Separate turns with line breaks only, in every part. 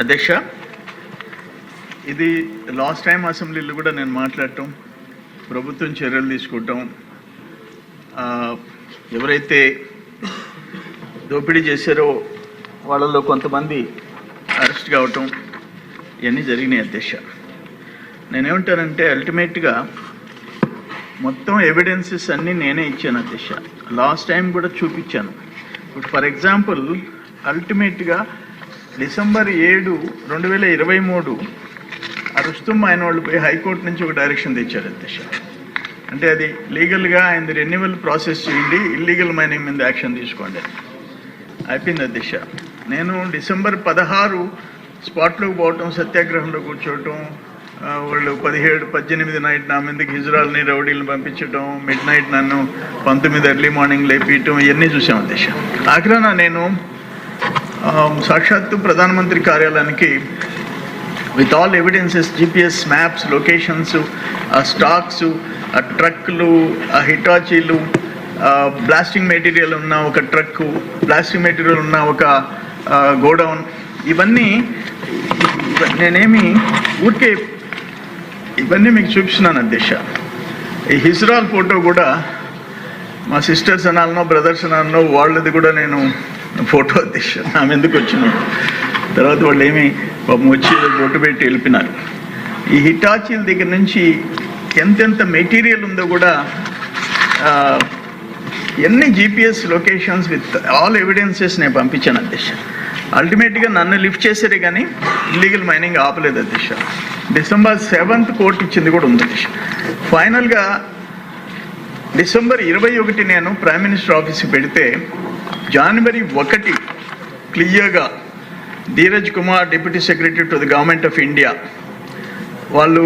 అధ్యక్ష ఇది last time అసెంబ్లీలో కూడా నేను మాట్లాడటం ప్రభుత్వం చర్యలు తీసుకోవటం ఎవరైతే దోపిడీ చేశారో వాళ్ళలో కొంతమంది అరెస్ట్ కావటం ఇవన్నీ జరిగినాయి అధ్యక్ష. నేనేమంటానంటే అల్టిమేట్గా మొత్తం ఎవిడెన్సెస్ అన్నీ నేనే ఇచ్చాను అధ్యక్ష. లాస్ట్ టైం కూడా చూపించాను. ఇప్పుడు ఫర్ ఎగ్జాంపుల్ అల్టిమేట్గా డిసెంబర్ ఏడు రెండు వేల ఇరవై మూడు అరుస్తుమ్ ఆయన వాళ్ళు పోయి హైకోర్టు నుంచి ఒక డైరెక్షన్ తెచ్చారు అధ్యక్ష. అంటే అది లీగల్గా ఆయన రెన్యువల్ ప్రాసెస్ చేయండి ఇల్లీగల్ మైనింగ్ మీద యాక్షన్ తీసుకోండి. అయిపోయింది అధ్యక్ష. నేను డిసెంబర్ పదహారు స్పాట్లోకి పోవటం సత్యాగ్రహంలో కూర్చోవటం వాళ్ళు పదిహేడు పద్దెనిమిది నైట్ నా మీదకి హిజ్రాల్ని రౌడీలను పంపించటం మిడ్ నైట్ నన్ను పంతొమ్మిది ఎర్లీ మార్నింగ్ లేపించడం ఇవన్నీ చూసాం అధ్యక్ష. ఆఖరాన నేను సాక్షాత్తు ప్రధానమంత్రి కార్యాలయానికి with all evidences GPS maps locations ఆ స్టాక్స్ ఆ ట్రక్లు హిటాచీలు బ్లాస్టింగ్ మెటీరియల్ ఉన్న ఒక ట్రక్ ప్లాస్టిక్ మెటీరియల్ ఉన్న ఒక గోడౌన్ ఇవన్నీ నేనేమి ఊరికే ఇవన్నీ మీకు చూపిస్తున్నాను అధ్యక్ష. ఈ హిజ్రాల్ ఫోటో కూడా మా సిస్టర్స్ అనాలనో బ్రదర్స్ అనాలనో వాళ్ళది కూడా నేను ఫోటో అధ్యక్ష ఆమె ఎందుకు వచ్చినాడు తర్వాత వాళ్ళు ఏమి పాపం వచ్చి బొట్టు పెట్టి వెళ్ళిపోయినారు. ఈ హిటాచీల దగ్గర నుంచి ఎంతెంత మెటీరియల్ ఉందో కూడా ఎన్ని GPS locations with all evidences నేను పంపించాను అధ్యక్ష. అల్టిమేట్గా నన్ను లిఫ్ట్ చేశారే కానీ ఇల్లీగల్ మైనింగ్ ఆపలేదు అధ్యక్ష. డిసెంబర్ సెవెంత్ కోర్టు ఇచ్చింది కూడా ఉంది అధ్యక్ష. ఫైనల్గా డిసెంబర్ ఇరవై ఒకటి నేను ప్రైమ్ మినిస్టర్ ఆఫీస్కి పెడితే జనవరి ఒకటి క్లియర్గా Dheeraj Kumar deputy secretary to the government of India వాళ్ళు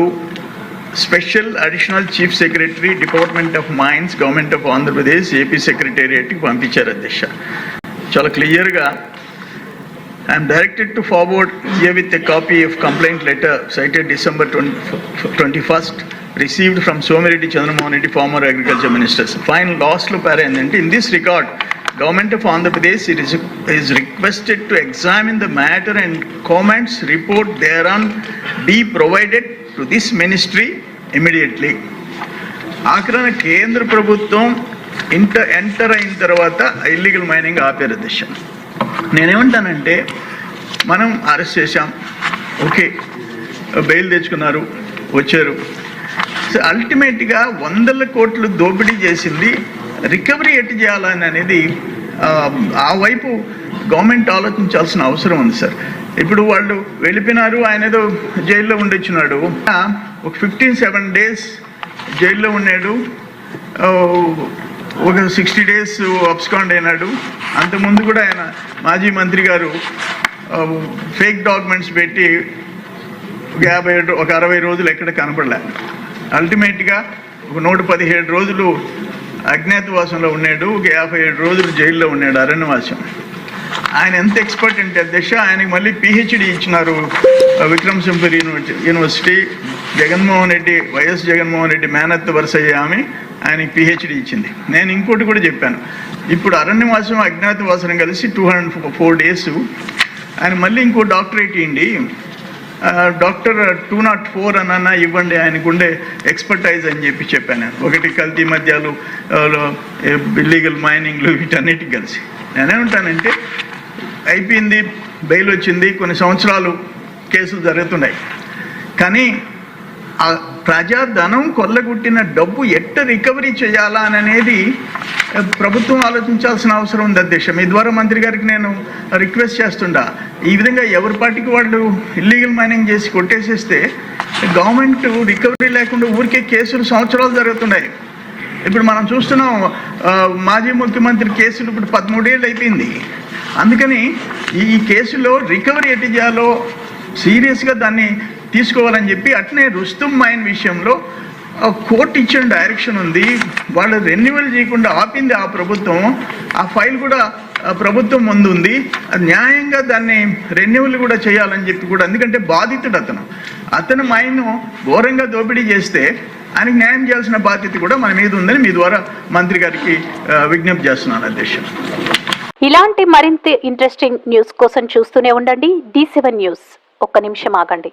special additional chief secretary department of mines government of Andhra Pradesh AP సెక్రటేరియట్కి పంపించారు అధ్యక్ష. చాలా క్లియర్గా I'm directed to forward herewith a copy of complaint letter cited December twenty twenty first received from Somireddy Chandramohan Reddy former agriculture ministers fine లాస్ట్లో para ఏంటంటే in this record government of Andhra Pradesh it is is requested to examine the matter and comments report thereon be provided to this ministry immediately. ఆఖరణ కేంద్ర ప్రభుత్వం inter enter అయిన తర్వాత illegal mining ఆపేరు అధ్యక్ష నేనేమంటానంటే మనం అరెస్ట్ చేశాం. ఓకే బెయిల్ తెచ్చుకున్నారు వచ్చారు. సో అల్టిమేట్గా వందల కోట్లు దోపిడీ చేసింది రికవరీ ఎట్టు చేయాలని అనేది ఆ, వైపు గవర్నమెంట్ ఆలోచించాల్సిన అవసరం ఉంది సార్. ఇప్పుడు వాళ్ళు వెళ్ళిపోయినారు ఆయన ఏదో జైల్లో ఉండొచ్చున్నాడు ఒక ఫిఫ్టీన్ సెవెన్ డేస్ జైల్లో ఉన్నాడు. ఒక సిక్స్టీ డేస్ అబ్స్కాండ్ అయినాడు. అంతకుముందు కూడా ఆయన మాజీ మంత్రి గారు ఫేక్ డాక్యుమెంట్స్ పెట్టి ఒక యాభై ఒక అరవై రోజులు ఎక్కడ కనపడలే. అల్టిమేట్గా ఒక నూట పదిహేడు రోజులు అజ్ఞాతవాసంలో ఉన్నాడు ఒక యాభై ఏడు రోజులు జైల్లో ఉన్నాడు అరణ్యవాసం. ఆయన ఎంత ఎక్స్పర్ట్ అంటే అధ్యక్ష ఆయనకి మళ్ళీ పిహెచ్డి ఇచ్చినారు Vikram Simhapuri university university. Jaganmohan Reddy YS Jaganmohan Reddy మేనత్ వరుస ఆమె ఆయనకి పిహెచ్డి ఇచ్చింది. నేను ఇంకోటి కూడా చెప్పాను. ఇప్పుడు అరణ్యవాసం అజ్ఞాతవాసం కలిసి టూ హండ్రెడ్ ఫోర్ డేస్ ఆయన మళ్ళీ ఇంకో డాక్టరేట్ ఇవ్వండి డాక్టర్ టూ నాట్ ఫోర్ అన్న ఇవ్వండి ఆయనకు ఉండే ఎక్స్పర్టైజ్ అని చెప్పి చెప్పాను. ఒకటి కల్తీ మద్యాలు ఇల్లీగల్ మైనింగ్లు వీటన్నిటికి కలిసి. నేనే ఉంటానంటే అయిపోయింది బెయిల్ వచ్చింది కొన్ని సంవత్సరాలు కేసులు జరుగుతున్నాయి. కానీ ఆ ప్రజాధనం కొల్లగొట్టిన డబ్బు ఎట్ట రికవరీ చేయాలా అని అనేది ప్రభుత్వం ఆలోచించాల్సిన అవసరం ఉంది అధ్యక్ష. మీ ద్వారా మంత్రి గారికి నేను రిక్వెస్ట్ చేస్తుండా. ఈ విధంగా ఎవరి పార్టీకి వాళ్ళు ఇల్లీగల్ మైనింగ్ చేసి కొట్టేసేస్తే గవర్నమెంట్ రికవరీ లేకుండా ఊరికే కేసులు సంవత్సరాలు జరుగుతున్నాయి. ఇప్పుడు మనం చూస్తున్నాం మాజీ ముఖ్యమంత్రి కేసులు ఇప్పుడు పదమూడేళ్ళు అయిపోయింది. అందుకని ఈ ఈ కేసులో రికవరీ ఎట్టి చేయాలో సీరియస్గా దాన్ని తీసుకోవాలని చెప్పి అట్నే రుస్తుం మైన్ విషయంలో కోర్టు ఇచ్చిన డైరెక్షన్ ఉంది. వాళ్ళు రెన్యువల్ చేయకుండా ఆపింది ఆ ప్రభుత్వం. ఆ ఫైల్ కూడా ప్రభుత్వం ముందు ఉంది. న్యాయంగా దాన్ని రెన్యువల్ కూడా చేయాలని చెప్పి కూడా ఎందుకంటే బాధితుడు అతను. అతను మైన్ ఘోరంగా దోపిడీ చేస్తే ఆయనకి న్యాయం చేయాల్సిన బాధ్యత కూడా మన మీద ఉందని మీ ద్వారా మంత్రి గారికి విజ్ఞప్తి చేస్తున్నాను అధ్యక్ష.
ఇలాంటి మరింత ఇంట్రెస్టింగ్ న్యూస్ కోసం చూస్తూనే ఉండండి. డి సెవెన్ న్యూస్ ఒక్క నిమిషం ఆగండి.